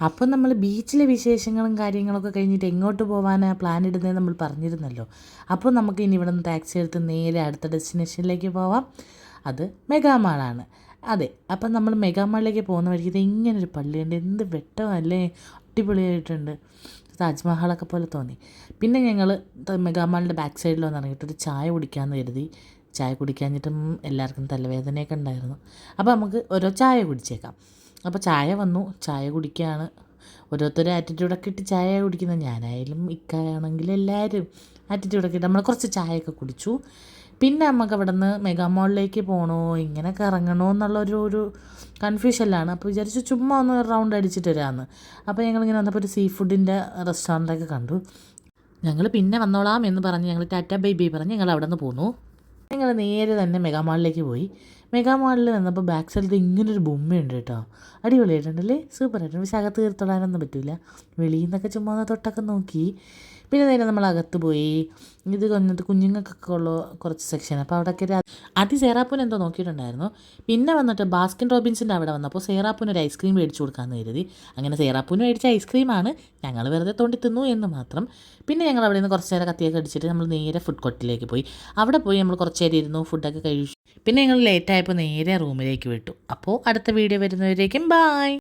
അപ്പോൾ നമ്മൾ ബീച്ചിലെ വിശേഷങ്ങളും കാര്യങ്ങളൊക്കെ കഴിഞ്ഞിട്ട് എങ്ങോട്ട് പോകാനാണ് പ്ലാൻ ഇടുന്നത് നമ്മൾ പറഞ്ഞിരുന്നല്ലോ. അപ്പോൾ നമുക്ക് ഇനി ഇവിടെ നിന്ന് ടാക്സി എടുത്ത് നേരെ അടുത്ത ഡെസ്റ്റിനേഷനിലേക്ക് പോവാം. അത് മെഗാമാളാണ്. അതെ അപ്പം നമ്മൾ മെഗാമാളിലേക്ക് പോകുന്ന വഴിക്ക് ഇത് ഇങ്ങനൊരു പള്ളിയുണ്ട്. എന്ത് വെട്ടമല്ലേ? അടിപൊളിയായിട്ടുണ്ട്. താജ്മഹലൊക്കെ പോലെ തോന്നി. പിന്നെ ഞങ്ങൾ മെഗാമാളിന്റെ ബാക്ക് സൈഡിൽ വന്ന് ഇറങ്ങിയിട്ട് ഒരു ചായ കുടിക്കാമെന്ന് കരുതി. ചായ കുടിക്കാഞ്ഞിട്ടും എല്ലാവർക്കും തലവേദനയൊക്കെ ഉണ്ടായിരുന്നു. അപ്പോൾ നമുക്ക് ഓരോ ചായ കുടിച്ചേക്കാം. അപ്പോൾ ചായ വന്നു. ചായ കുടിക്കുകയാണ് ഓരോരുത്തരും ആറ്റിറ്റ്യൂഡൊക്കെ ഇട്ട് ചായ കുടിക്കുന്നത് ഞാനായാലും ഇക്കായാണെങ്കിലും എല്ലാവരും ആറ്റിറ്റ്യൂഡൊക്കെ ഇട്ട് നമ്മൾ കുറച്ച് ചായയൊക്കെ കുടിച്ചു. പിന്നെ നമുക്ക് അവിടെ നിന്ന് മെഗാമോളിലേക്ക് പോകണോ ഇങ്ങനെ കറങ്ങണോ എന്നുള്ളൊരു ഒരു കൺഫ്യൂഷനിലാണ് അപ്പോൾ വിചാരിച്ചു ചുമ്മാ ഒന്ന് റൗണ്ട് അടിച്ചിട്ട് വരാമെന്ന് അപ്പോൾ ഞങ്ങളിങ്ങനെ വന്നപ്പോൾ ഒരു സീ ഫുഡിന്റെ റെസ്റ്റോറന്റൊക്കെ കണ്ടു. ഞങ്ങൾ പിന്നെ വന്നോളാം എന്ന് പറഞ്ഞ് ഞങ്ങൾ ടാറ്റ ബൈ ബൈ പറഞ്ഞ് ഞങ്ങൾ അവിടെ നിന്ന് പോന്നു. ഞങ്ങൾ നേരെ തന്നെ മെഗാമാളിലേക്ക് പോയി. മെഗാമാളിൽ വന്നപ്പോൾ ബാക്ക് സൈഡിൽ ഇങ്ങനൊരു ബൊമ്മയുണ്ട് കേട്ടോ. അടിപൊളിയായിട്ടുണ്ടല്ലേ സൂപ്പറായിട്ടുണ്ട് പക്ഷേ അകത്ത് കയറി പറ്റില്ല വെളിയിൽ നിന്നൊക്കെ ചുമ്മാ തൊട്ടൊക്കെ നോക്കി. പിന്നെ നേരെ നമ്മൾ അകത്ത് പോയി. ഇത് വന്നിട്ട് കുഞ്ഞുങ്ങൾക്കൊക്കെ ഉള്ള കുറച്ച് സെക്ഷൻ അപ്പോൾ അവിടെയൊക്കെ ആദ്യം സേറാപ്പൂൻ എന്തോ നോക്കിയിട്ടുണ്ടായിരുന്നു. പിന്നെ വന്നിട്ട് ബാസ്കിൻ റോബിൻസിന്റെ അവിടെ വന്നപ്പോൾ സേറാപ്പൂന് ഒരു ഐസ്ക്രീം മേടിച്ചു കൊടുക്കാമെന്ന് കരുതി. അങ്ങനെ സേറാപ്പൂന് മേടിച്ച ഐസ്ക്രീമാണ് ഞങ്ങൾ വെറുതെ തോണ്ടി തിന്നു എന്ന് മാത്രം. പിന്നെ ഞങ്ങൾ അവിടെ നിന്ന് കുറച്ച് നേരം കത്തിയൊക്കെ അടിച്ചിട്ട് നമ്മൾ നേരെ ഫുഡ് കോർട്ടിലേക്ക് പോയി. അവിടെ പോയി നമ്മൾ കുറച്ച് നേരം ഇരുന്നു ഫുഡൊക്കെ കഴിച്ചു. പിന്നെ ഞങ്ങൾ ലേറ്റായപ്പോൾ നേരെ റൂമിലേക്ക് വിട്ടു. അപ്പോൾ അടുത്ത വീഡിയോ വരുന്നവരേക്കും ബായ്